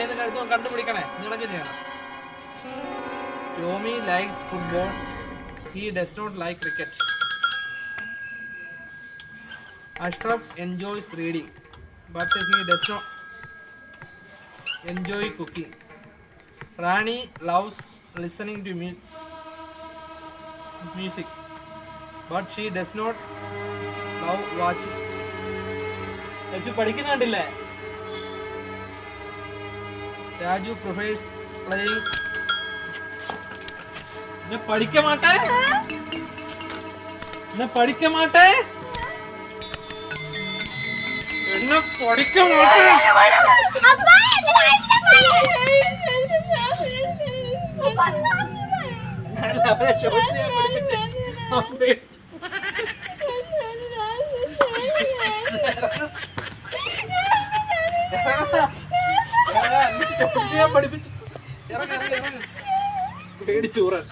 ഇതിന്റെ അടുത്ത് കണ്ടുപിടിക്കണേ നിങ്ങളൊക്കെ ചെയ്യണം? Tommy likes football he does not like cricket Ashraf enjoys reading but he does not enjoy cooking Rani loves listening to music but she does not love watching Raju prefers playing ने पढ़ के माटा है ने पढ़ के माटा है ने पढ़ के माटा है अब्बा ये है ना ഇറങ്ങ്. പേടിച്ചു ഊറാൻ